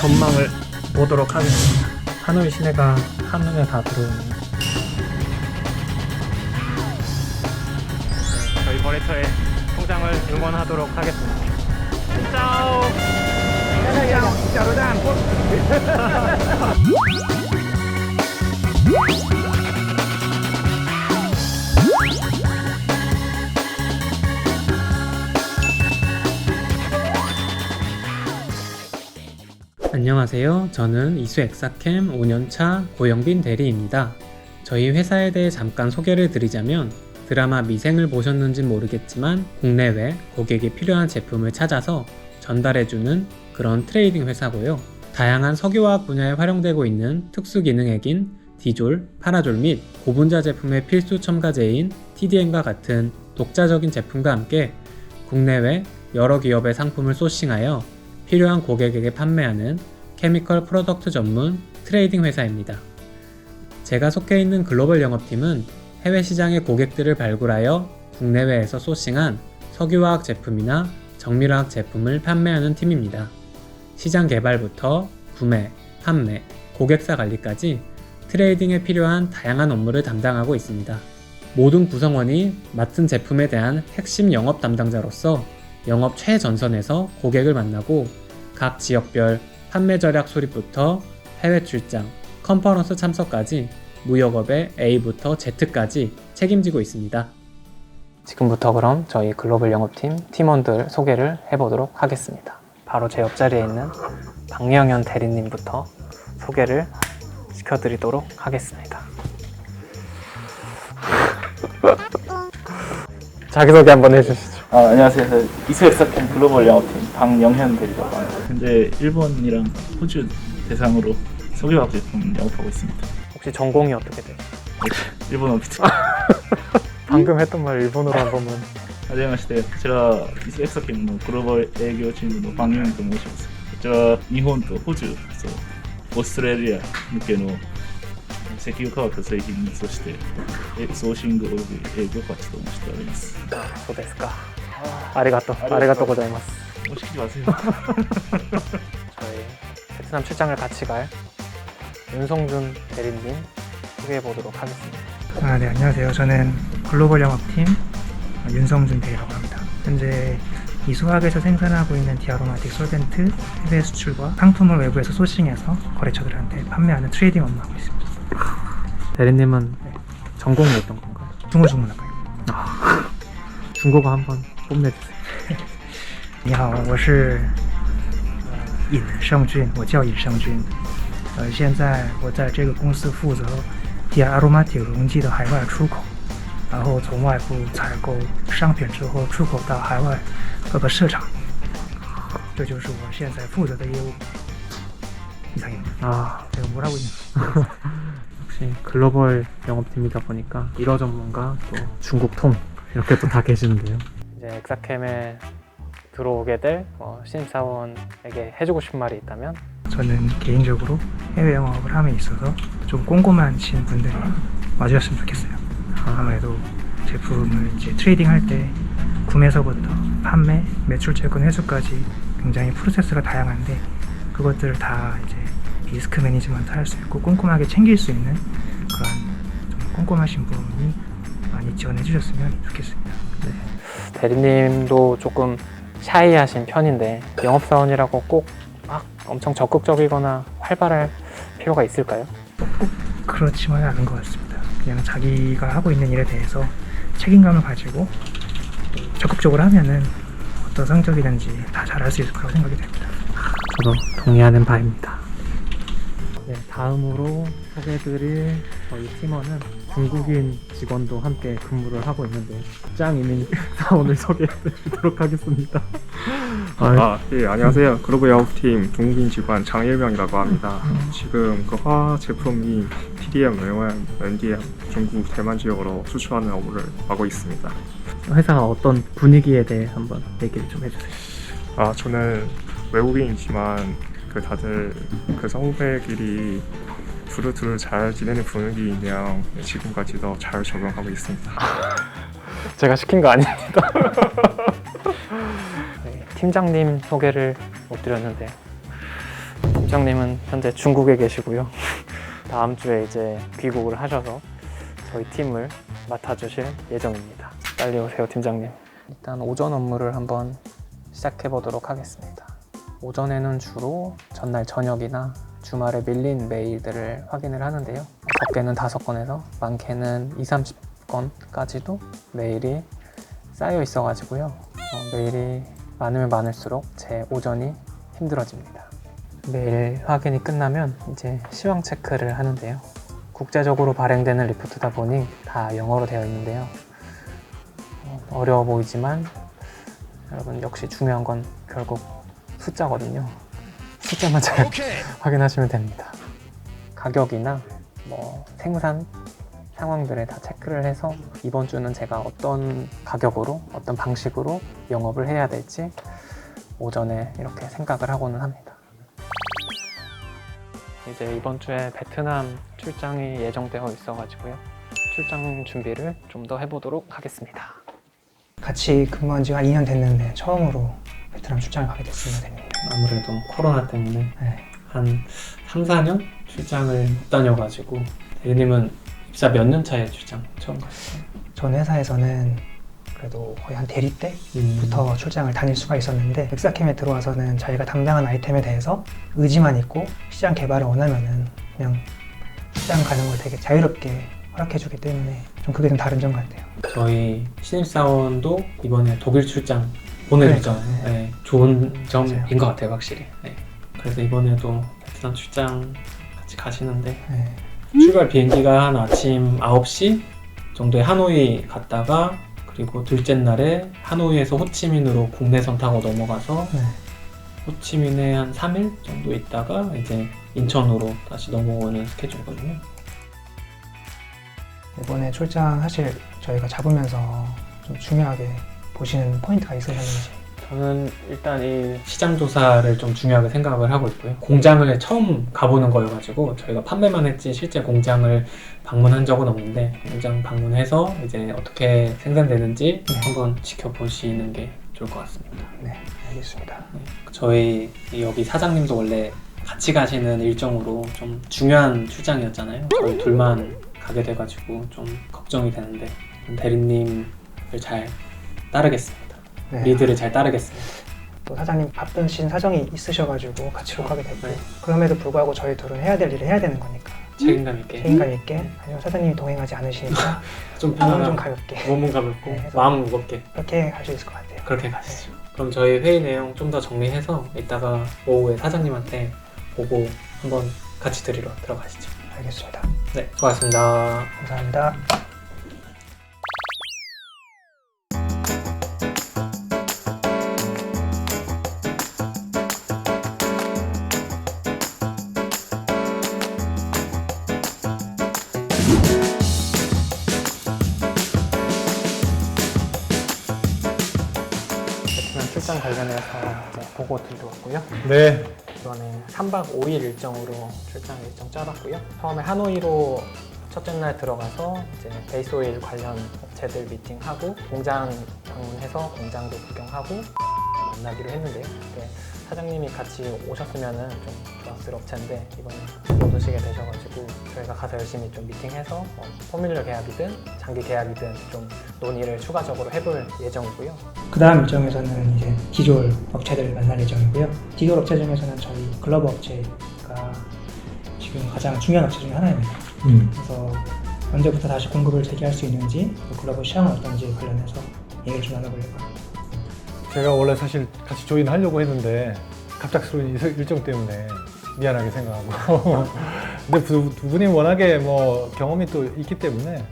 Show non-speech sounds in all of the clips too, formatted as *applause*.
전망을 보도록 하겠습니다. 하노이 시내가 한눈에 다 들어오네요. 네, 저희 거래처의 통장을 응원하도록 하겠습니다. 짜오! *laughs* 안녕하세요. 저는 이수 엑사캠 5년차 고영빈 대리입니다. 저희 회사에 대해 잠깐 소개를 드리자면 드라마 미생을 보셨는지 모르겠지만 국내외 고객이 필요한 제품을 찾아서 전달해주는 그런 트레이딩 회사고요. 다양한 석유화학 분야에 활용되고 있는 특수 기능액인 디졸, 파라졸 및 고분자 제품의 필수 첨가제인 TDM과 같은 독자적인 제품과 함께 국내외 여러 기업의 상품을 소싱하여 필요한 고객에게 판매하는 케미컬 프로덕트 전문 트레이딩 회사입니다. 제가 속해 있는 글로벌 영업팀은 해외 시장의 고객들을 발굴하여 국내외에서 소싱한 석유화학 제품이나 정밀화학 제품을 판매하는 팀입니다. 시장 개발부터 구매, 판매, 고객사 관리까지 트레이딩에 필요한 다양한 업무를 담당하고 있습니다. 모든 구성원이 맡은 제품에 대한 핵심 영업 담당자로서 영업 최전선에서 고객을 만나고 각 지역별 판매 전략 수립부터 해외 출장, 컨퍼런스 참석까지 무역업의 A부터 Z까지 책임지고 있습니다. 지금부터 그럼 저희 글로벌 영업팀 팀원들 소개를 해보도록 하겠습니다. 바로 제 옆자리에 있는 박영현 대리님부터 소개를 시켜드리도록 하겠습니다. 자기소개 한번 해주시죠. 아, 안녕하세요. 저 이스엑사캠 글로벌 영업팀 박영현 대리라고 합니다. 현재 일본이랑 호주 대상으로 석유화학 제품 영업하고 있습니다. 혹시 전공이 어떻게 돼요? 일본어 비트. *laughs* 방금 했던 말 일본어로 한 번만. はじめまして、こちら、イスエクサケムのグローバル営業チームのバンヨンと申します。こちらは日本とホジュ、そうオーストラリア向けの石油化学製品、そしてえソーシングおよび営業活動をしております。そうですか。 아리가또, 아리가또 고자이마스. 뭐 시키지 마세요. *laughs* 저희 베트남 출장을 같이 갈 윤성준 대리님 소개해 보도록 하겠습니다. 아, 네, 안녕하세요. 저는 글로벌 영업팀 윤성준 대리라고 합니다. 현재 이 수학에서 생산하고 있는 디아로마틱 솔벤트 해외 수출과 상품을 외부에서 소싱해서 거래처들한테 판매하는 트레이딩 업무하고 있습니다. 대리님은 네. 전공이 어떤 건가요? 중어 주문학과입니다. 중국어 한번 뽐내주세요. *laughs* 你好，我是呃尹胜俊，我叫尹胜俊。呃，现在我在这个公司负责 d i Aromatic 溶剂的海外出口，然后从外部采购商品之后出口到海外各个市场，这就是我现在负责的业务。이상입니다 아, 제가 뭘 하고 있는지 역시 글로벌 영업팀이다 보니까 일어 전문가 또 중국 통 이렇게 또 다 계시는데요. 이제 엑사캠에 들어오게 될 어, 신입사원에게 해주고 싶은 말이 있다면 저는 개인적으로 해외 영업을 함에 있어서 좀 꼼꼼하신 분들이 와주셨으면 좋겠어요. 아무래도 제품을 이제 트레이딩 할 때 구매서부터 판매, 매출 채권 회수까지 굉장히 프로세스가 다양한데 그것들을 다 이제 리스크 매니지먼트 할 수 있고 꼼꼼하게 챙길 수 있는 그런 좀 꼼꼼하신 분이 많이 지원해 주셨으면 좋겠습니다. 대리님도 조금 샤이하신 편인데 영업사원이라고 꼭 막 엄청 적극적이거나 활발할 필요가 있을까요? 그렇지만은 않은 것 같습니다. 그냥 자기가 하고 있는 일에 대해서 책임감을 가지고 적극적으로 하면은 어떤 성적이든지 다 잘할 수 있을 거라고 생각이 됩니다. 저도 동의하는 바입니다. 네, 다음으로 소개해드릴 저희 팀원은 중국인 직원도 함께 근무를 하고 있는데 짱 이민 *laughs* 사원을 소개해드리도록 하겠습니다. 아, 예, 안녕하세요. 글로벌 영업팀 중국인 직원 장일명이라고 합니다. 지금 그 화 제품인 TDM, M1, NDM 중국 대만 지역으로 수출하는 업무를 하고 있습니다. 회사가 어떤 분위기에 대해 한번 얘기를 좀 해주세요. 아, 저는 외국인이지만 그 다들 그 선후배끼리 두루두루 잘 지내는 분위기이며 지금까지도 잘 적응하고 있습니다. *laughs* 제가 시킨 거 아닙니다. *laughs* 네, 팀장님 소개를 못 드렸는데 팀장님은 현재 중국에 계시고요. 다음 주에 이제 귀국을 하셔서 저희 팀을 맡아주실 예정입니다. 빨리 오세요, 팀장님. 일단 오전 업무를 한번 시작해 보도록 하겠습니다. 오전에는 주로 전날 저녁이나 주말에 밀린 메일들을 확인을 하는데요. 적게는 5건에서 많게는 2, 30건까지도 메일이 쌓여 있어가지고요. 어, 메일이 많으면 많을수록 제 오전이 힘들어집니다. 메일 확인이 끝나면 이제 시황 체크를 하는데요. 국제적으로 발행되는 리포트다 보니 다 영어로 되어 있는데요. 어, 어려워 보이지만 여러분 역시 중요한 건 결국 숫자거든요. 숫자만 잘 *laughs* 확인하시면 됩니다. 가격이나 뭐 생산 상황들을 다 체크를 해서 이번 주는 제가 어떤 가격으로 어떤 방식으로 영업을 해야 될지 오전에 이렇게 생각을 하고는 합니다. 이제 이번 주에 베트남 출장이 예정되어 있어가지고요. 출장 준비를 좀 더 해보도록 하겠습니다. 같이 근무한 지가 2년 됐는데 처음으로 베트남 출장을 가게 됐습니다, 대님. 아무래도 코로나 때문에 네. 한 3, 4년 출장을 못 다녀가지고 대리님은 입사 몇 년 차에 출장 처음 가셨어요? 전 회사에서는 그래도 거의 한 대리 때부터 출장을 다닐 수가 있었는데 엑사캠에 들어와서는 자기가 담당한 아이템에 대해서 의지만 있고 시장 개발을 원하면은 그냥 시장 가는 걸 되게 자유롭게 허락해주기 때문에 좀 그게 좀 다른 점 같아요. 저희 신입사원도 이번에 독일 출장 보내줬잖아요. 그러니까요. 네, 좋은 점인 맞아요. 것 같아요, 확실히. 네. 그래서 이번에도 베트남 출장 같이 가시는데 네. 출발 비행기가 한 아침 9시 정도에 하노이 갔다가 그리고 둘째 날에 하노이에서 호치민으로 국내선 타고 넘어가서 네. 호치민에 한 3일 정도 있다가 이제 인천으로 다시 넘어오는 스케줄이거든요. 이번에 출장 사실 저희가 잡으면서 좀 중요하게 보시는 포인트가 있으셨는지 저는 일단 이 시장 조사를 좀 중요하게 생각을 하고 있고요. 공장을 처음 가보는 거여가지고 저희가 판매만 했지 실제 공장을 방문한 적은 없는데 공장 방문해서 이제 어떻게 생산되는지 네. 한번 지켜보시는 게 좋을 것 같습니다. 네 알겠습니다. 저희 여기 사장님도 원래 같이 가시는 일정으로 좀 중요한 출장이었잖아요. 저희 둘만 가게 돼가지고 좀 걱정이 되는데 대리님을 잘 따르겠습니다. 네. 리드를 잘 따르겠습니다. 또 사장님 바쁘신 사정이 있으셔가지고 같이 못 가게 됐고 네. 그럼에도 불구하고 저희 둘은 해야 될 일을 해야 되는 거니까 책임감 있게 책임감 있게 아니면 사장님이 동행하지 않으시니까 *laughs* 좀 마음 편안한 좀 가볍게 몸은 가볍고 네, 해서- 마음은 무겁게 그렇게 갈수 있을 것 같아요. 그렇게 가시죠. 그럼 저희 회의 내용 좀 더 정리해서 이따가 오후에 사장님한테 보고 한번 같이 드리러 들어가시죠. 알겠습니다. 네, 수고하셨습니다. 감사합니다. 출장 관련해서 보고 드려왔고요. 네, 이번에 3박 5일 일정으로 출장 일정 짜봤고요. 처음에 하노이로 첫째 날 들어가서 이제 베이스 오일 관련 업체들 미팅하고 공장 방문해서 공장도 구경하고 만나기로 했는데요. 그때 사장님이 같이 오셨으면은 좀 좋았을 업체인데 이번에 못 오시게 되셔가지고 저희가 가서 열심히 좀 미팅해서 어, 포뮬러 계약이든 장기 계약이든 좀 논의를 추가적으로 해볼 예정이고요. 그 다음 일정에서는 이제 디졸 업체들을 만날 예정이고요. 디졸 업체 중에서는 저희 글러브 업체가 지금 가장 중요한 업체 중에 하나입니다. 음. 그래서 언제부터 다시 공급을 재개할 수 있는지 또 글러브 시황은 어떤지 관련해서 얘기를 좀 나눠보려고 합니다. 제가 원래 사실 같이 조인하려고 했는데 갑작스러운 일- 일정 때문에 미안하게 생각하고 *laughs* 근데 두, 두 분이 워낙에 뭐 경험이 또 있기 때문에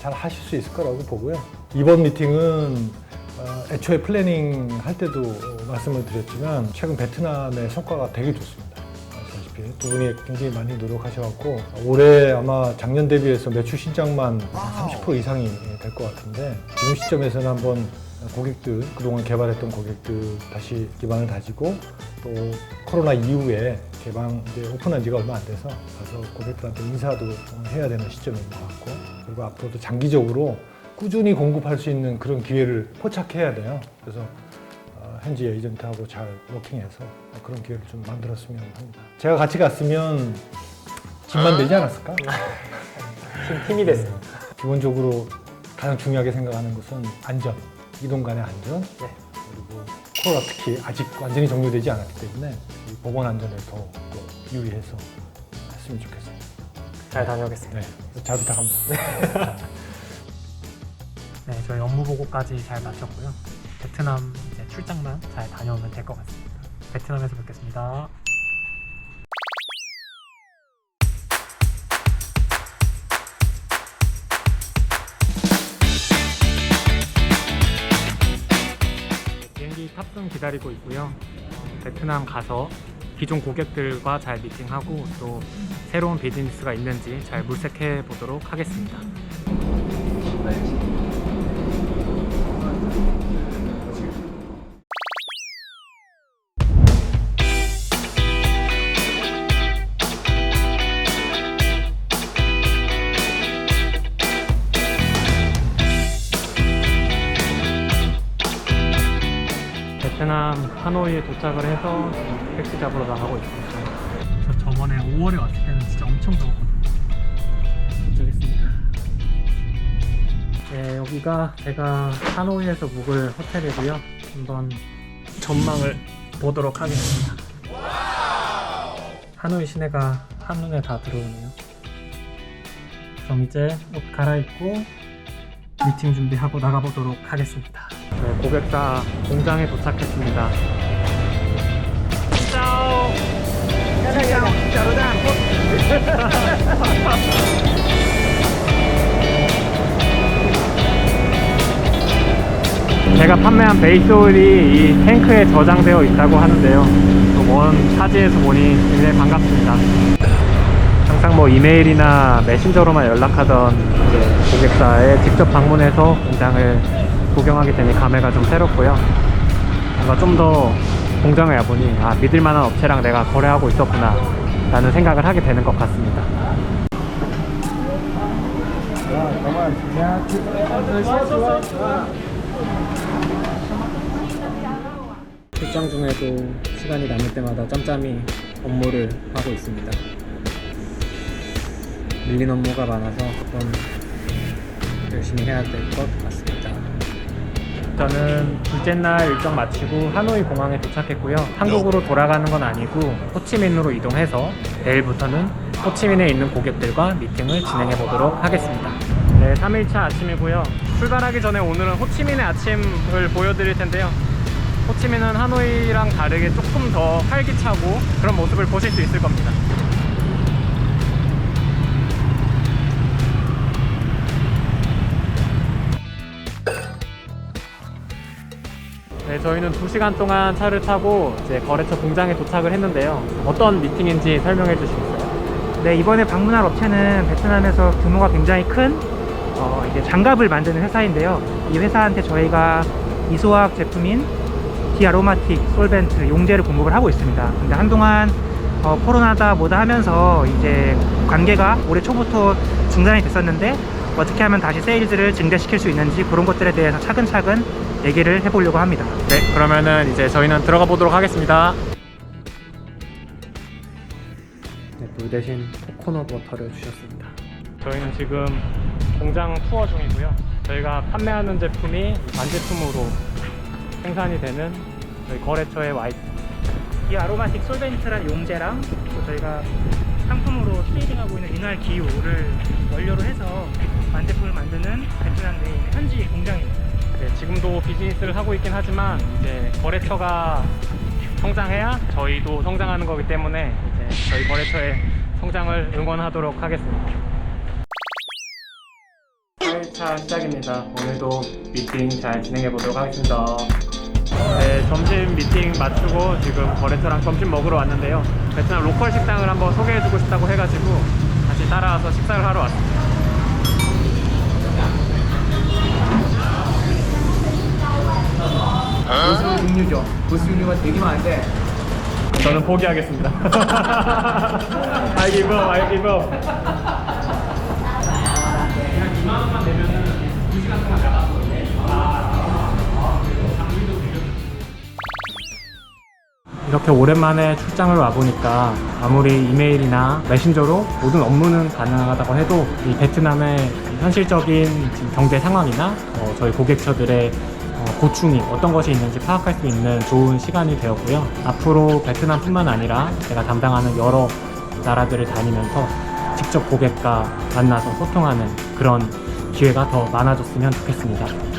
잘 하실 수 있을 거라고 보고요. 이번 미팅은 어, 애초에 플래닝 할 때도 말씀을 드렸지만 최근 베트남의 성과가 되게 좋습니다. 아시다시피 두 분이 굉장히 많이 노력하셔갖고 올해 아마 작년 대비해서 매출 신장만 30% 이상이 될 것 같은데 지금 시점에서는 한번 고객들 그동안 개발했던 고객들 다시 기반을 다지고 또 코로나 이후에 개방 이제 오픈한 지가 얼마 안 돼서 가서 고객들한테 인사도 해야 되는 시점인 것 같고 그리고 앞으로도 장기적으로 꾸준히 공급할 수 있는 그런 기회를 포착해야 돼요. 그래서 어, 현지 에이전트하고 잘 워킹해서 그런 기회를 좀 만들었으면 합니다. 제가 같이 갔으면 집만 되지 않았을까? 팀이 됐어요. 기본적으로 가장 중요하게 생각하는 것은 안전, 이동 간의 안전, 네. 그리고 코로나 특히 아직 완전히 종료되지 않았기 때문에 이 보건 안전에 더또 유의해서 했으면 좋겠습니다. 잘 다녀오겠습니다. 네, 잘 부탁합니다. *laughs* 네, 저희 업무 보고까지 잘 마쳤고요. 베트남 이제 출장만 잘 다녀오면 될 것 같습니다. 베트남에서 뵙겠습니다. 탑승 기다리고 있고요. 어, 베트남 가서 기존 고객들과 잘 미팅하고 또 새로운 비즈니스가 있는지 잘 물색해 보도록 하겠습니다. 베트남 하노이에 도착을 해서 지금 택시 잡으러 나가고 있습니다. 저 저번에 5월에 왔을 때는 진짜 엄청 더웠거든요. 도착했습니다. 네, 여기가 제가 하노이에서 묵을 호텔이고요. 한번 전망을 보도록 하겠습니다. 하노이 시내가 한눈에 다 들어오네요. 그럼 이제 옷 갈아입고 미팅 준비하고 나가보도록 하겠습니다. 네, 고객사 공장에 도착했습니다. *laughs* 제가 판매한 베이스 오일이 이 탱크에 저장되어 있다고 하는데요. 또 먼 타지에서 보니 굉장히 반갑습니다. 항상 뭐 이메일이나 메신저로만 연락하던 고객사에 직접 방문해서 공장을 구경하게 되니 감회가 좀 새롭고요. 뭔가 좀 더 공장에 와보니 아 믿을 만한 업체랑 내가 거래하고 있었구나 라는 생각을 하게 되는 것 같습니다. 출장 중에도 시간이 남을 때마다 짬짬이 업무를 하고 있습니다. 밀린 업무가 많아서 좀 열심히 해야 될 것 같습니다. 저는 둘째 날 일정 마치고 하노이 공항에 도착했고요. 한국으로 돌아가는 건 아니고 호치민으로 이동해서 내일부터는 호치민에 있는 고객들과 미팅을 진행해 보도록 하겠습니다. 네, 3일차 아침이고요. 출발하기 전에 오늘은 호치민의 아침을 보여드릴 텐데요. 호치민은 하노이랑 다르게 조금 더 활기차고 그런 모습을 보실 수 있을 겁니다. 저희는 2시간 동안 차를 타고 이제 거래처 공장에 도착을 했는데요. 어떤 미팅인지 설명해 주시겠어요? 네, 이번에 방문할 업체는 베트남에서 규모가 굉장히 큰 어, 이제 장갑을 만드는 회사인데요. 이 회사한테 저희가 이소화학 제품인 디아로마틱 솔벤트 용제를 공급을 하고 있습니다. 근데 한동안 어, 코로나다 뭐다 하면서 이제 관계가 올해 초부터 중단이 됐었는데 어떻게 하면 다시 세일즈를 증대시킬 수 있는지 그런 것들에 대해서 차근차근 얘기를 해보려고 합니다. 네, 그러면은 이제 저희는 들어가 보도록 하겠습니다. 네, 물 대신 코코넛 워터를 주셨습니다. 저희는 지금 공장 투어 중이고요. 저희가 판매하는 제품이 완제품으로 생산이 되는 저희 거래처에 와 있습니다. 이 아로마틱 솔벤트란 용제랑 또 저희가 상품으로 트레이딩하고 있는 리날 기유를 원료로 해서 만제품을 만드는 베트남 내에 있는 현지 공장입니다. 네, 지금도 비즈니스를 하고 있긴 하지만 이제 거래처가 성장해야 저희도 성장하는 거기 때문에 이제 저희 거래처의 성장을 응원하도록 하겠습니다. 8차 시작입니다. 오늘도 미팅 잘 진행해 보도록 하겠습니다. 네, 점심 미팅 마치고 지금 거래처랑 점심 먹으러 왔는데요. 베트남 로컬 식당을 한번 소개해주고 싶다고 해가지고 다시 따라와서 식사를 하러 왔습니다. 고수 육류죠. 고수 육류가 되게 많은데 저는 포기하겠습니다. I give up, I give up. 이 렇게 오랜만에 출장을 와보니까 아무리 이메일이나 메신저로 모든 업무는 가능하다고 해도 이 베트남의 현실적인 경제 상황이나 어, 저희 고객처들의 어, 고충이 어떤 것이 있는지 파악할 수 있는 좋은 시간이 되었고요. 앞으로 베트남뿐만 아니라 제가 담당하는 여러 나라들을 다니면서 직접 고객과 만나서 소통하는 그런 기회가 더 많아졌으면 좋겠습니다.